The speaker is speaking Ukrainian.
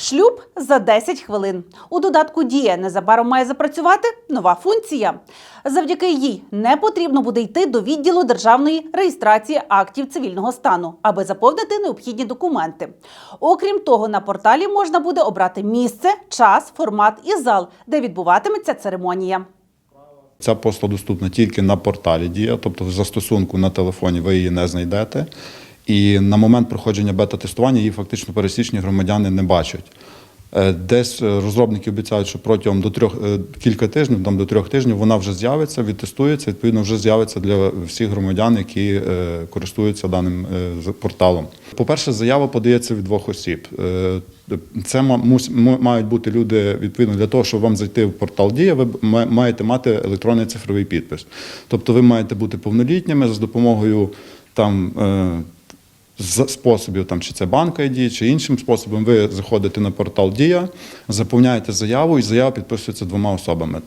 Шлюб за 10 хвилин. У додатку Дія незабаром має запрацювати нова функція. Завдяки їй не потрібно буде йти до відділу державної реєстрації актів цивільного стану, аби заповнити необхідні документи. Окрім того, на порталі можна буде обрати місце, час, формат і зал, де відбуватиметься церемонія. Ця послуга доступна тільки на порталі Дія, тобто в застосунку на телефоні ви її не знайдете. І на момент проходження бета-тестування її фактично пересічні громадяни не бачать. Е, Десь е, розробники обіцяють, що протягом до трьох е, кілька тижнів, там до трьох тижнів, вона вже з'явиться, відтестується, відповідно, вже з'явиться для всіх громадян, які користуються даним порталом. По-перше, заява подається від двох осіб. Це мають бути люди відповідно для того, щоб вам зайти в портал Дія, ви маєте мати електронний цифровий підпис. Тобто ви маєте бути повнолітніми за допомогою там. З способів, там, чи це банк ID, чи іншим способом, ви заходите на портал Дія, заповняєте заяву, і заява підписується двома особами.